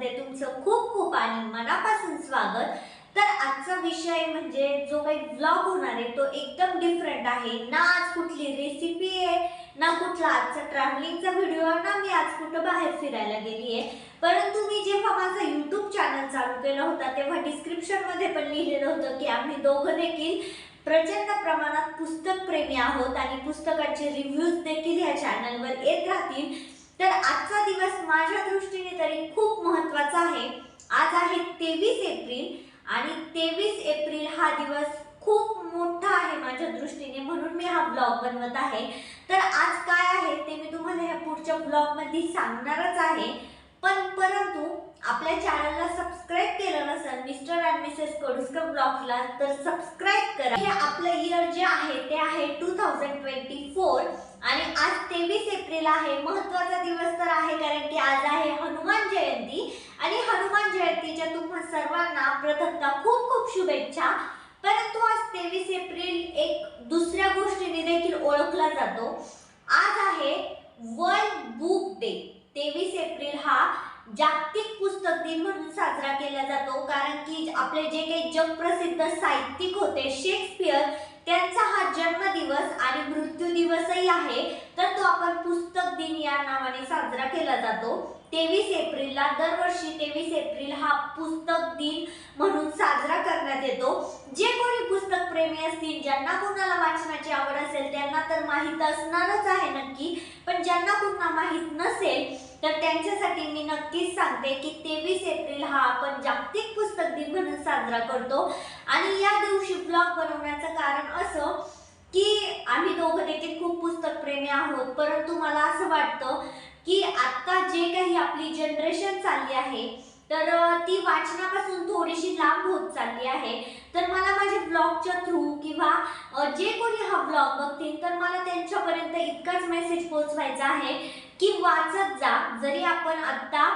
मध्ये तुमचं खूप खूप आणि मनापासून स्वागत. तर आजचा विषय म्हणजे जो काही ब्लॉग होणार आहे तो एकदम डिफरंट आहे. ना आज कुठली रेसिपी आहे ना कुठला आजचा ट्रॅव्हलिंगचा व्हिडिओ आहे ना मी आज कुठं बाहेर फिरायला गेली आहे परंतु मी जेव्हा माझा युट्यूब चॅनल चालू केला होता तेव्हा डिस्क्रिप्शनमध्ये पण लिहिलेलं होतं की आम्ही दोघं देखील प्रचंड प्रमाणात पुस्तक प्रेमी आहोत आणि पुस्तकाचे रिव्ह्यूज देखील या चॅनलवर येत राहतील. तर आजचा दिवस माझ्या दृष्टीने तरी खूप महत्त्वाचा आहे. आज आहे तेवीस एप्रिल आणि तेवीस एप्रिल हा दिवस खूप मोठा आहे माझ्या दृष्टीने म्हणून मी हा ब्लॉग बनवत आहे. तर आज काय आहे ते मी तुम्हाला ह्या पुढच्या ब्लॉगमध्ये सांगणारच आहे. पण परंतु आपल्या चॅनलला सबस्क्राईब केलं नसेल मिस्टर अँड मिसेस कडुस्कर ब्लॉगला तर सबस्क्राईब करा. हे आपलं इयर जे आहे ते आहे टू थाउजंड ट्वेंटी फोर आणि आज तेवीस एप्रिल आहे. महत्त्वाचा दिवस तर आहे कारण की आज आहे हनुमान जयंती. आणि हनुमान जयंतीच्या तुम्हा सर्वांना प्रथमता खूप खूप शुभेच्छा. परंतु आज तेवीस एप्रिल एक दुसऱ्या गोष्टीने देखील ओळखला जातो. आज आहे वर्ल्ड बुक डे. तेवीस एप्रिल हा जागतिक पुस्तक दिन म्हणून साजरा केला जातो. कारण की आपले जे काही जगप्रसिद्ध साहित्यिक होते शेक्सपियर त्यांचा हा जन्मदिवस आणि मृत्यू दिवसही आहे तर तो आपण पुस्तक दिन या नावाने साजरा केला जातो. तेवीस एप्रिलला दरवर्षी तेवीस एप्रिल हा पुस्तक दिन म्हणून साजरा करण्यात येतो. जे कोणी पुस्तक प्रेमी असतील ज्यांना कोणाला वाचनाची आवड असेल त्यांना तर माहीत असणारच आहे नक्की. पण ज्यांना कोणा माहीत नसेल तर त्यांच्यासाठी मी नक्कीच सांगते की तेवीस एप्रिल हा आपण जागतिक पुस्तक दिन म्हणून साजरा करतो. आणि या दिवशी ब्लॉग बनवण्याचं कारण असं की आम्ही दोघं देखील खूप पुस्तक प्रेमी आहोत. परंतु मला असं वाटतं की आत्ता जे काही आपली जनरेशन चालली आहे तर ती वाचनापासून थोडीशी लांब होत चालली आहे. तर मला माझ्या ब्लॉगच्या थ्रू किंवा जे कोणी हा ब्लॉग बघतील तर मला त्यांच्यापर्यंत इतकाच मेसेज पोचवायचा आहे की वाचत जा. जरी आपण आत्ता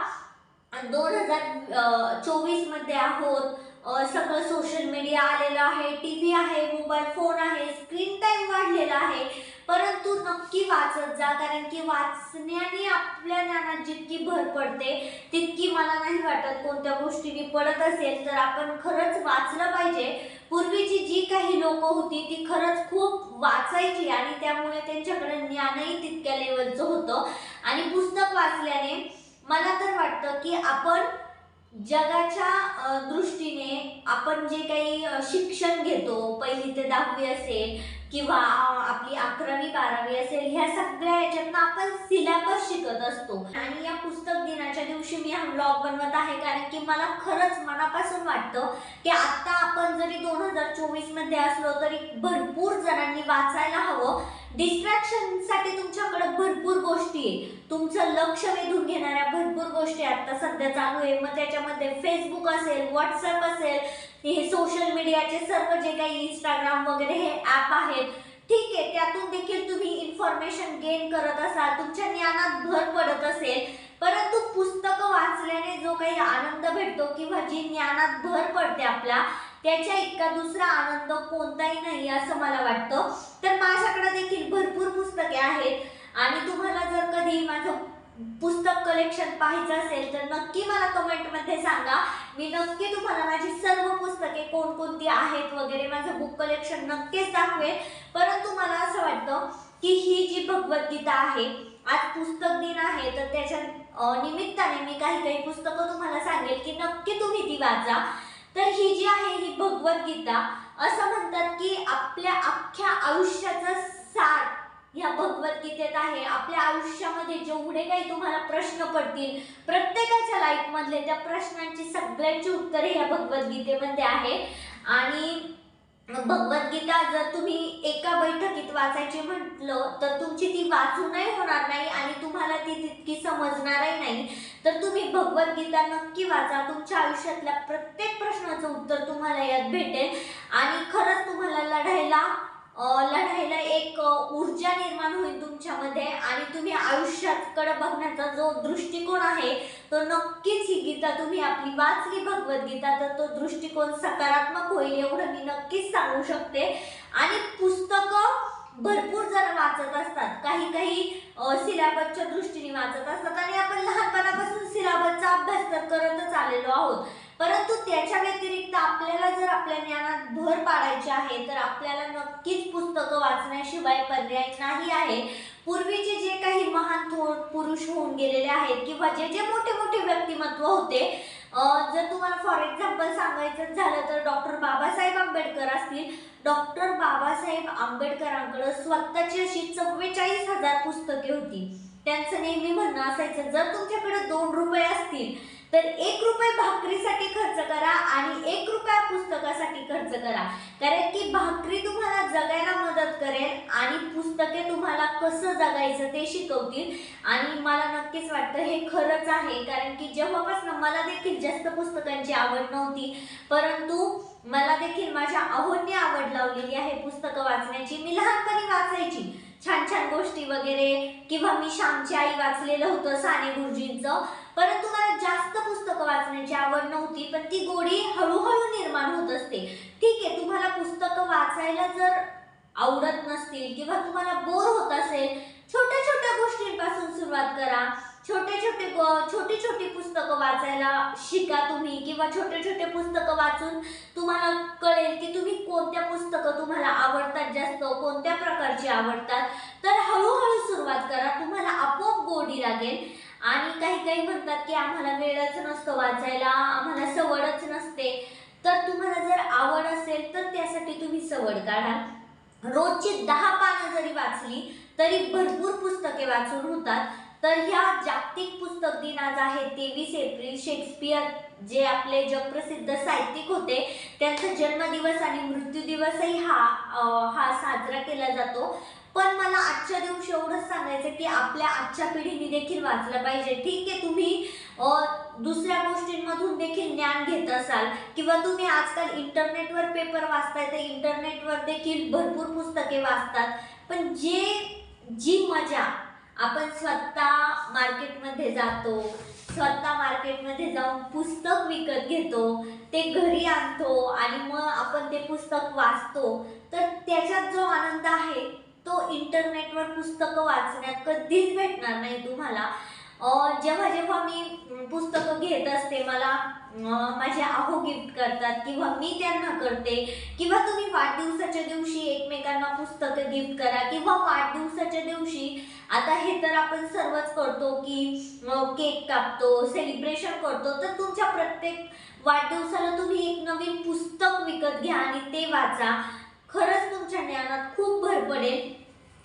दोन हजार चोवीसमध्ये आहोत सगळं सोशल मीडिया आलेलं आहे टी व्ही आहे मोबाईल फोन आहे स्क्रीन टाईम वाढलेला आहे परंतु नक्की वाचत जा कारण की वाचण्याने आपल्या ज्ञानात जितकी भर पडते तितकी मला नाही वाटत कोणत्या गोष्टीने पडत असेल. तर आपण खरंच वाचलं पाहिजे. पूर्वीची जी काही लोक होती ती खरंच खूप वाचायची आणि त्यामुळे त्यांच्याकडे ज्ञानही तितक्या लेवलचं होतं. आणि पुस्तक वाचल्याने मला तर वाटतं की आपण जगाच्या दृष्टीने आपण जे काही शिक्षण घेतो पहिली ते दहावी असेल किंवा आपली अकरावी बारावी असेल ह्या सगळ्या याच्यातनं आपण सिलेबस शिकत असतो. आणि या पुस्तक दिनाच्या दिवशी मी हा ब्लॉग बनवत आहे कारण की मला खरंच मनापासून वाटतं की आत्ता आपण जरी दोन हजार चोवीसमध्ये असलो तरी भरपूर जणांनी वाचायला हवं. डिस्ट्रॅक्शनसाठी तुमच्याकडे भरपूर गोष्टी आहे तुमचं लक्ष वेधून घेणाऱ्या भरपूर गोष्टी आता सध्या चालू आहे. मग त्याच्यामध्ये फेसबुक असेल व्हॉट्सअप असेल हे सोशल मीडियाचे सर्व जे काही इंस्टाग्राम वगैरे हे ॲप आहेत. ठीक आहे त्यातून देखील तुम्ही इन्फॉर्मेशन गेन करत असाल. तुमच्या ज्ञानात भर पडत असेल. परंतु पुस्तकं वाचल्याने जो काही आनंद भेटतो किंवा जी ज्ञानात भर पडते आपल्या त्याच्या इतका दुसरा आनंद कोणताही नाही असं मला वाटतं. तर माझ्याकडे देखील भरपूर पुस्तके आहेत. आणि तुम्हाला जर कधी माझं पुस्तक कलेक्शन पाहायचं असेल तर नक्की मला कमेंटमध्ये सांगा. मी नक्की तुम्हाला माझी सर्व पुस्तके कोणकोणती आहेत वगैरे माझं बुक कलेक्शन नक्कीच दाखवेल परंतु मला असं वाटतं की ही जी भगवद्गीता आहे आज पुस्तक दिन आहे तर त्याच्या निमित्ताने मी काही काही पुस्तकं तुम्हाला सांगेल की नक्की तुम्ही ती वाचा. तर ही जी आहे ही भगवद्गीता असं म्हणतात की आपल्या अख्ख्या आयुष्याचा सार ह्या भगवद्गीतेत आहे. आपल्या आयुष्यामध्ये जेवढे काही तुम्हाला प्रश्न पडतील प्रत्येकाच्या लाईफमधले त्या प्रश्नांची सगळ्यांची उत्तरे ह्या भगवद्गीतेमध्ये आहे. आणि भगवद्गीता जर तुम्ही एका बैठकीत वाचायची म्हटलं तर तुमची ती वाचूनही होणार नाही आणि तुम्हाला ती तितकी समजणारही नाही. तर तुम्ही भगवद्गीता नक्की वाचा. तुमच्या आयुष्यातल्या प्रत्येक प्रश्नाचं उत्तर तुम्हाला यात भेटेल. आणि खरंच तुम्हाला लढायला लढायला एक ऊर्जा निर्माण होईल तुमच्यामध्ये आणि तुम्ही आयुष्याकडे बघण्याचा जो दृष्टिकोन आहे तो नक्कीच ही गीता तुम्ही आपली वाचली भगवद्गीता तर तो दृष्टिकोन सकारात्मक होईल एवढं मी नक्कीच सांगू शकते. आणि पुस्तकं भरपूर जण वाचत असतात. काही काही सिलेबसच्या दृष्टीने वाचत असतात आणि आपण लहानपणापासून सिलेबसचा अभ्यास तर करतच आलेलो आहोत. परंतु त्याच्या व्यतिरिक्त आपल्याला जर आपल्या ज्ञानात भर पाडायची आहे तर आपल्याला नक्कीच पुस्तकं वाचण्याशिवाय पर्याय नाही आहे. पूर्वीचे जे काही महान थोर पुरुष होऊन गेलेले आहेत किंवा जे जे मोठे मोठे व्यक्तिमत्व होते जर तुम्हाला फॉर एक्झाम्पल सांगायचं झालं तर डॉक्टर बाबासाहेब आंबेडकर असतील. डॉक्टर बाबासाहेब आंबेडकरांकडे स्वतःची अशी चव्वेचाळीस हजार पुस्तके होती. त्यांचं नेहमी म्हणणं असायचं जर तुमच्याकडे दोन रुपये असतील तर एक रुपये भाकरीसाठी खर्च करा आणि एक रुपया पुस्तकासाठी खर्च करा. कारण की भाकरी तुम्हाला जगायला मदत करेल आणि पुस्तके तुम्हाला कसं जगायचं ते शिकवतील. आणि मला नक्कीच वाटतं हे खरंच आहे. कारण की जेव्हापासून मला देखील जास्त पुस्तकांची आवड नव्हती परंतु मला देखील माझ्या आहोंनी आवड लावलेली आहे पुस्तकं वाचण्याची. मी लहानपणी वाचायची. छान छान गोष्टी वगैरे. किंवा मी श्यामची आई वाचलेलं होतं साने गुरुजींचं. परंतु मला जास्त पुस्तकं वाचण्याची आवड नव्हती पण ती गोडी हळूहळू निर्माण होत असते. ठीक आहे तुम्हाला पुस्तकं वाचायला जर आवडत नसतील किंवा तुम्हाला बोर होत असेल छोट्या छोट्या गोष्टींपासून सुरुवात करा. छोटे छोटे छोटी छोटी पुस्तकं वाचायला शिका तुम्ही किंवा छोटे छोटे पुस्तकं वाचून तुम्हाला कळेल की तुम्ही कोणत्या पुस्तकं तुम्हाला आवडतात जास्त कोणत्या प्रकारची आवडतात. तर हळूहळू सुरुवात करा तुम्हाला आपोआप गोडी लागेल. आणि काही काही म्हणतात की आम्हाला वेळच नसतो वाचायला आम्हाला सवडच नसते. तर तुम्हाला जर आवड असेल तर त्यासाठी तुम्ही सवड काढा. रोजची दहा पानं जरी वाचली तरी भरपूर पुस्तके वाचून होतात. तर ह्या जागतिक पुस्तक दिन आज आहे तेवीस एप्रिल. शेक्सपियर जे आपले जगप्रसिद्ध साहित्यिक होते त्यांचा जन्मदिवस आणि मृत्यू दिवसही हा हा साजरा केला जातो. पण मला आजच्या दिवशी एवढंच सांगायचं की आपल्या आजच्या पिढीने देखील वाचलं पाहिजे. ठीक आहे तुम्ही दुसऱ्या गोष्टींमधून देखील ज्ञान घेत असाल किंवा तुम्ही आजकाल इंटरनेटवर पेपर वाचताय तर इंटरनेटवर देखील भरपूर पुस्तके वाचतात. पण जे जी मजा आपण स्वतः मार्केटमध्ये जातो स्वतः मार्केटमध्ये जाऊन पुस्तक विकत घेतो ते घरी आणतो आणि मग आपण ते पुस्तक वाचतो तर त्याच्यात जो आनंद आहे तो इंटरनेटवर पुस्तकं वाचण्यात कधीच भेटणार नाही तुम्हाला. जेव्हा जेव्हा मी पुस्तकं घेत असते मला माझे आहो गिफ्ट करतात किंवा मी त्यांना करते किंवा तुम्ही वाढदिवसाच्या दिवशी एकमेकांना पुस्तकं गिफ्ट करा किंवा वाढदिवसाच्या दिवशी आता हे तर आपण सर्वच करतो की केक कापतो सेलिब्रेशन करतो तर तुमच्या प्रत्येक वाढदिवसाला तुम्ही एक नवीन पुस्तक विकत घ्या आणि ते वाचा. खरंच तुमच्या ज्ञानात खूप भर पडेल.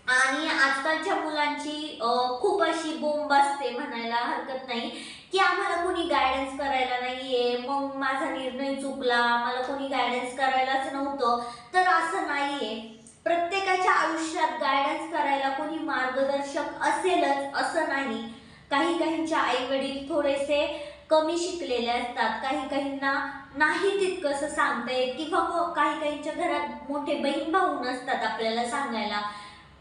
आणि आजकालच्या मुलांची खूप अशी बोंब असते म्हणायला हरकत नाही की आम्हाला कोणी गायडन्स करायला नाही आहे मग माझा निर्णय चुकला मला कोणी गायडन्स करायलाच नव्हतं. तर असं नाही आहे प्रत्येकाच्या आयुष्यात गायडन्स करायला कोणी मार्गदर्शक असेलच असं नाही. काही काहींच्या आई वडील थोडेसे कमी शिकलेले असतात काही काहींना नाही तितकंसं सांगता येत. किंवा को- काही काहींच्या घरात मोठे बहीण भाऊ नसतात आपल्याला सांगायला.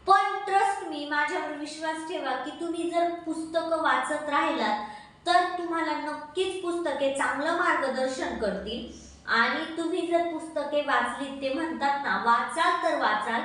पण ट्रस्ट मी माझ्यावर विश्वास ठेवा की तुम्ही जर पुस्तकं वाचत राहिलात तर तुम्हाला नक्कीच पुस्तके चांगलं मार्गदर्शन करतील. आणि तुम्ही जर पुस्तके वाचलीत ते म्हणतात ना वाचाल तर वाचाल.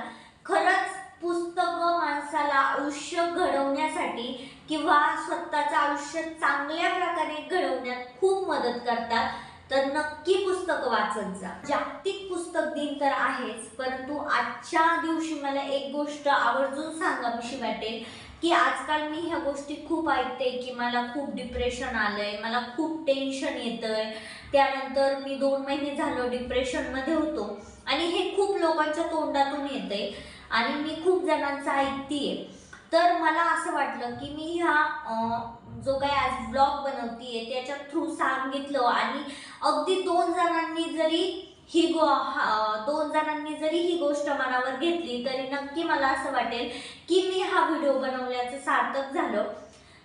खरंच पुस्तकं माणसाला आयुष्य घडवण्यासाठी किंवा स्वतःचं आयुष्य चांगल्या प्रकारे घडवण्यात खूप मदत करतात. तर नक्की पुस्तक वाचत जा. जागतिक पुस्तक दिन तर आहेच परंतु आजच्या दिवशी मला एक गोष्ट आवर्जून सांगावीशी वाटेल की आजकाल मी ह्या गोष्टी खूप ऐकते की मला खूप डिप्रेशन आलंय मला खूप टेन्शन येतंय. त्यानंतर मी दोन महिने झालो डिप्रेशनमध्ये होतो आणि हे खूप लोकांच्या तोंडातून येतंय आणि मी खूप जणांचं ऐकतीये. तर मला असं वाटलं की मी ह्या जो काही आज ब्लॉग बनवतीये त्याच्या थ्रू सांगितलं आणि अगदी दोन जणांनी जरी ही गो दोन जणांनी जरी ही गोष्ट मनावर घेतली तरी नक्की मला असं वाटेल की मी हा व्हिडिओ बनवल्याचं सार्थक झालं.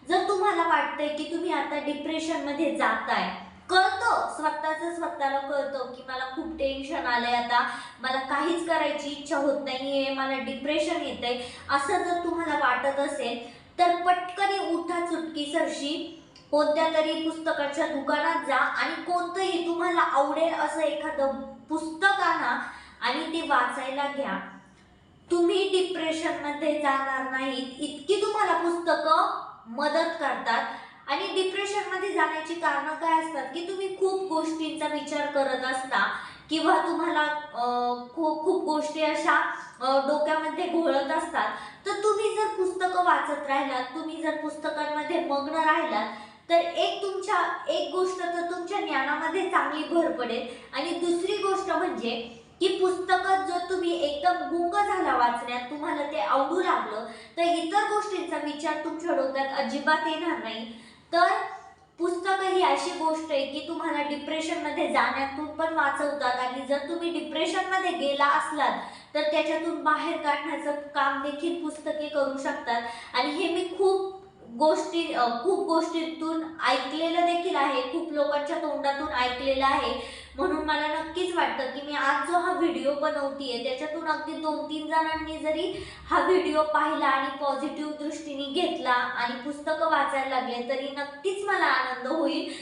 जर तुम्हाला वाटतंय की तुम्ही आता डिप्रेशनमध्ये जाताय कळतं स्वतःचं स्वतःला कळतं की मला खूप टेन्शन आलंय आता मला काहीच करायची इच्छा होत नाहीये मला डिप्रेशन येतंय. असं जर तुम्हाला वाटत असेल तर पटकन उठा चुटकी सरशी. कोणत्या तरी पुस्तकाच्या दुकानात जा आणि कोणतंही तुम्हाला आवडेल असं एखादं पुस्तक आणा आणि ते वाचायला घ्या. तुम्ही डिप्रेशनमध्ये जाणार नाहीत. इतकी तुम्हाला पुस्तकं मदत करतात. आणि डिप्रेशनमध्ये जाण्याची कारणं काय असतात की तुम्ही खूप गोष्टींचा विचार करत असता. किंवा तुम्हाला खूप खूप गोष्टी अशा डोक्यामध्ये घोळत असतात तर तुम्ही जर पुस्तकं वाचत राहिलात तुम्ही जर पुस्तकांमध्ये मग्न राहिलात तर एक तुमच्या एक गोष्ट तर तुमच्या ज्ञानामध्ये चांगली भर पडेल. आणि दुसरी गोष्ट म्हणजे की पुस्तकं जर तुम्ही एकदम गुंग झाला वाचण्यात तुम्हाला ते आवडू लागलं तर इतर गोष्टींचा विचार तुमच्या डोक्यात अजिबात येणार नाही. तर गोष्ट आहे की तुम्हाला डिप्रेशनमध्ये जाण्यातून पण वाचवतात. आणि जर तुम्ही डिप्रेशनमध्ये गेला असलात तर त्याच्यातून बाहेर काढण्याचं काम देखील पुस्तके करू शकतात. आणि हे मी खूप गोष्टी खूप गोष्टीतून ऐकलेलं देखील आहे. खूप लोकांच्या तोंडातून ऐकलेलं आहे. म्हणून मला नक्कीच वाटतं की मी आज जो हा व्हिडिओ बनवतीये त्याच्यातून अगदी दोन तीन जणांनी जरी हा व्हिडिओ पाहिला आणि पॉझिटिव्ह दृष्टीने घेतला आणि पुस्तकं वाचायला लागले तरी नक्कीच मला आनंद होईल.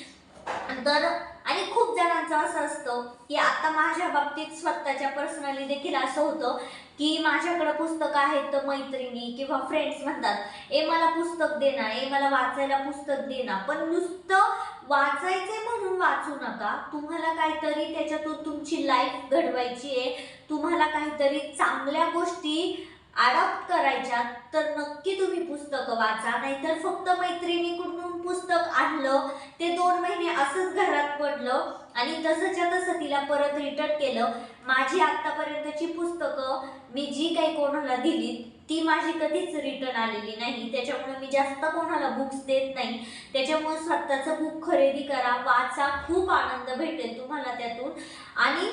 तर आणि खूप जणांचं असं असतं की आता माझ्या बाबतीत स्वतःच्या पर्सनली देखील असं होतं की माझ्याकडं पुस्तकं आहेत तर मैत्रिणी किंवा फ्रेंड्स म्हणतात ए मला पुस्तक दे ना ए मला वाचायला पुस्तक दे ना. पण नुसतं वाचायचे म्हणून वाचू नका. तुम्हाला काहीतरी त्याच्यातून तुमची लाईफ घडवायची आहे. तुम्हाला काहीतरी चांगल्या गोष्टी अडॉप्ट करायच्या तर नक्की तुम्ही पुस्तकं वाचा नाहीतर फक्त मैत्रिणीकडून पुस्तक आणलं ते दोन महिने असंच घरात पडलं आणि तसंच्या तसं तिला परत रिटर्न केलं. माझी आत्तापर्यंतची पुस्तकं मी जी काही कोणाला दिली ती माझी कधीच रिटर्न आलेली नाही. त्याच्यामुळे मी जास्त कोणाला बुक्स देत नाही. त्याच्यामुळे स्वतःचं बुक खरेदी करा वाचा खूप आनंद भेटेल तुम्हाला त्यातून. आणि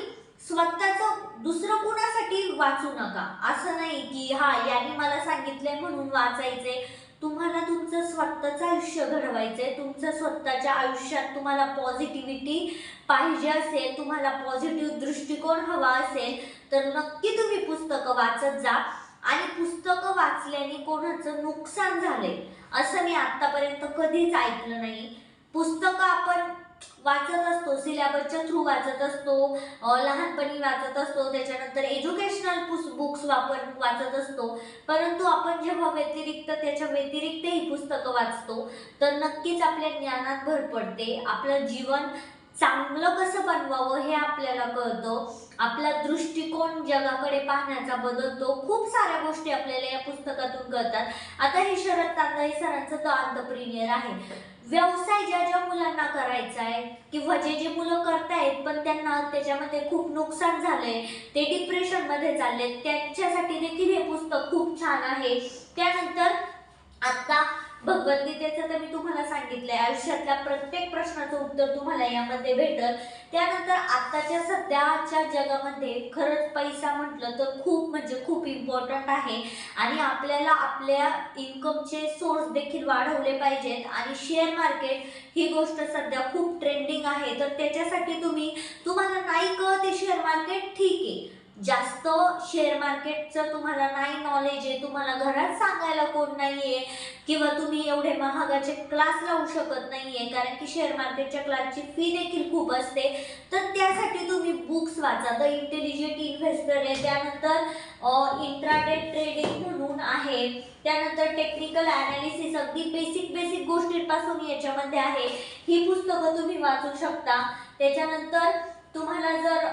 स्वतःचं दुसरं कुणासाठी वाचू नका? असं नाही की हा यांनी मला सांगितलंय म्हणून वाचायचंय. तुम्हाला तुमचं स्वतःचं आयुष्य घडवायचंय. तुमचं स्वतःच्या आयुष्यात तुम्हाला पॉझिटिव्हिटी पाहिजे असेल तुम्हाला पॉझिटिव्ह दृष्टिकोन हवा असेल तर नक्की तुम्ही पुस्तकं वाचत जा. आणि पुस्तकं वाचल्याने कोणाचं नुकसान झालंय? असं मी आतापर्यंत कधीच ऐकलं नाही. पुस्तकं आपण वाचत असतो सिलेबसच्या थ्रू वाचत असतो लहानपणी वाचत असतो त्याच्यानंतर एज्युकेशनल बुक्स वापर वाचत असतो. परंतु आपण जेव्हा व्यतिरिक्त त्याच्या व्यतिरिक्तही पुस्तकं वाचतो तर नक्कीच आपल्या ज्ञानात भर पडते. आपलं जीवन चांगलं कसं बनवावं हे आपल्याला कळतं. आपला दृष्टिकोन जगाकडे पाहण्याचा बदलतो खूप साऱ्या गोष्टी आपल्याला या पुस्तकातून कळतात. आता हे शरद तांदळी सरांचं द अंतप्रिनियर आहे. व्यवसाय ज्या ज्या मुलांना करायचा आहे किंवा जे जे मुलं करतायत पण त्यांना त्याच्यामध्ये खूप नुकसान झालंय ते डिप्रेशनमध्ये चालले त्यांच्यासाठी देखील हे पुस्तक खूप छान आहे. त्यानंतर आता भगवद्गीतेचं तर मी तुम्हाला सांगितलंय आयुष्यातल्या प्रत्येक प्रश्नाचं उत्तर तुम्हाला यामध्ये भेटल. त्यानंतर आत्ताच्या सध्याच्या जगामध्ये खरंच पैसा म्हटलं तर खूप म्हणजे खूप इम्पॉर्टंट आहे. आणि आपल्याला आपल्या इन्कमचे सोर्स देखील वाढवले पाहिजेत. आणि शेअर मार्केट ही गोष्ट सध्या खूप ट्रेंडिंग आहे. तर त्याच्यासाठी तुम्ही तुम्हाला नाही कळते शेअर मार्केट ठीक आहे. जास्त शेअर मार्केटचं तुम्हाला नाही नॉलेज आहे तुम्हाला घरात सांगायला कोण नाही आहे किंवा तुम्ही एवढे महागाचे क्लास लावू शकत नाही आहे कारण की शेअर मार्केटच्या क्लासची फी देखील खूप असते. तर त्यासाठी तुम्ही बुक्स वाचा. द इंटेलिजंट इन्व्हेस्टर आहे. त्यानंतर इंट्राडे ट्रेडिंग म्हणून आहे. त्यानंतर टेक्निकल ॲनालिसिस अगदी बेसिक बेसिक गोष्टींपासून याच्यामध्ये आहे. ही पुस्तकं तुम्ही वाचू शकता. त्याच्यानंतर तुम्हाला जर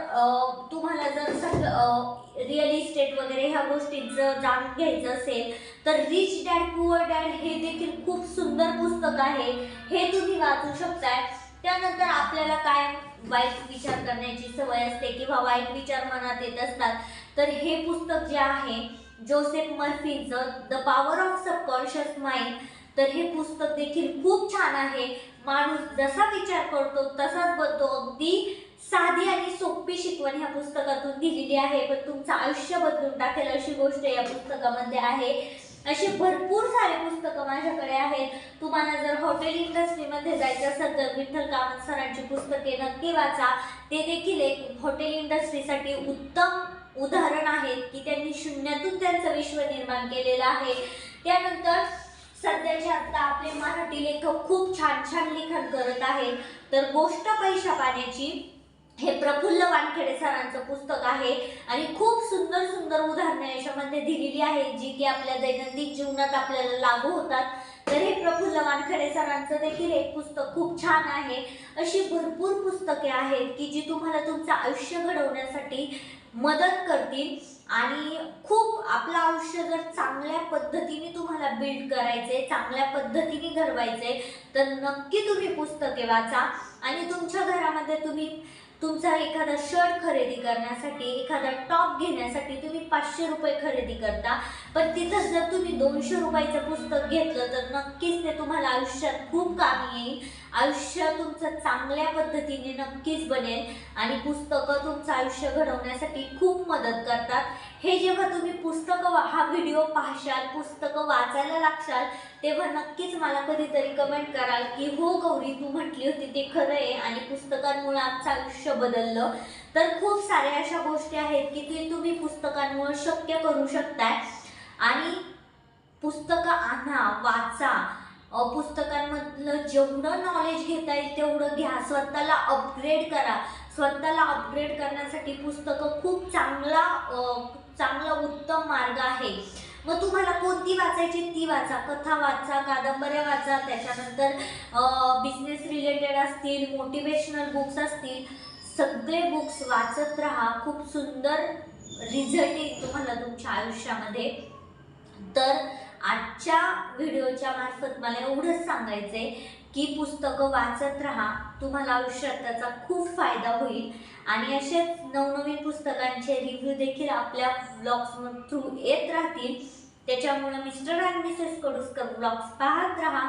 तुम्हाला जर सगळं रिअल इस्टेट वगैरे ह्या गोष्टींचं जाणून घ्यायचं असेल तर रिच डॅड पुअर डॅड हे देखील खूप सुंदर पुस्तक आहे. हे तुम्ही वाचू शकताय. त्यानंतर आपल्याला काय वाईट विचार करण्याची सवय असते किंवा वाईट विचार मनात येत असतात तर हे पुस्तक जे आहे Joseph मर्फीचं the power of subconscious mind तर हे पुस्तक देखील खूप छान आहे. माणूस जसा विचार करतो तसाच बनतो अगदी साधी आणि सोपी शिकवण ह्या पुस्तकातून दिलेली आहे पण तुमचं आयुष्य बदलून टाकेल अशी गोष्ट या पुस्तकामध्ये आहे. असे भरपूर सारे पुस्तकं माझ्याकडे आहेत. तुम्हाला जर हॉटेल इंडस्ट्रीमध्ये जायचं असेल तर विठ्ठल कामत सरांची पुस्तके नक्की वाचा. ते देखील एक हॉटेल इंडस्ट्रीसाठी उत्तम उदाहरण आहेत की त्यांनी शून्यातून त्यांचं विश्व निर्माण केलेलं आहे. त्यानंतर सध्याचे आता आपले मराठी लेखक खूप छान छान लिखाण करत आहेत. तर गोष्ट पैशा पाण्याची हे प्रफुल्ल वानखेडे सरांचं पुस्तक आहे. आणि खूप सुंदर सुंदर उदाहरणे याच्यामध्ये दिलेली आहेत जी की आपल्या दैनंदिन जीवनात आपल्याला लागू होतात. तर हे प्रफुल्ल वानखेडे सरांचं देखील एक पुस्तक खूप छान आहे. अशी भरपूर पुस्तके आहेत की जी तुम्हाला तुमचं आयुष्य घडवण्यासाठी मदत करतील. आणि खूप आपलं आयुष्य जर चांगल्या पद्धतीने तुम्हाला बिल्ड करायचे चांगल्या पद्धतीने घडवायचे तर नक्की तुम्ही पुस्तके वाचा. आणि तुमच्या घरामध्ये तुम्ही तुमचा एखादा शर्ट खरेदी करण्यासाठी एखादा टॉप घेण्यासाठी तुम्ही पाचशे रुपये खरेदी करता. पण तिथं जर तुम्ही दोनशे रुपयाचं पुस्तक घेतलं तर नक्कीच ते तुम्हाला आयुष्यात खूप कामी येईल. आयुष्य तुमचं चांगल्या पद्धतीने नक्कीच बनेल आणि पुस्तकं तुमचं आयुष्य घडवण्यासाठी खूप मदत करतात. हे जेव्हा तुम्ही पुस्तकं हा व्हिडिओ पाहशाल पुस्तकं वाचायला लागशाल तेव्हा नक्कीच मला कधीतरी कमेंट कराल की हो गौरी तू म्हटली होती ते खरं आहे आणि पुस्तकांमुळे आमचं आयुष्य बदललं. तर खूप साऱ्या अशा गोष्टी आहेत की ते तुम्ही पुस्तकांमुळे शक्य करू शकताय. आणि पुस्तकं आणा वाचा. पुस्तकांमधलं जेवढं नॉलेज घेता येईल तेवढं घ्या. स्वतःला अपग्रेड करा. स्वतःला अपग्रेड करण्यासाठी पुस्तकं खूप चांगला चांगला उत्तम मार्ग आहे. मग तुम्हाला कोणती वाचायची ती वाचा. कथा वाचा कादंबऱ्या वाचा. त्याच्यानंतर बिझनेस रिलेटेड असतील मोटिवेशनल बुक्स असतील सगळे बुक्स वाचत राहा. खूप सुंदर रिझल्ट येईल तुम्हाला तुमच्या आयुष्यामध्ये. तर आजच्या व्हिडिओच्या मार्फत मला एवढंच सांगायचं आहे की पुस्तकं वाचत राहा. तुम्हाला आयुष्यात त्याचा खूप फायदा होईल. आणि असेच नवनवीन पुस्तकांचे रिव्ह्यू देखील आपल्या ब्लॉग्स थ्रू येत राहतील. त्याच्यामुळे Mr and Mrs Kaduskar blogs पाहत राहा.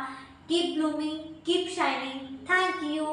Keep blooming keep shining thank you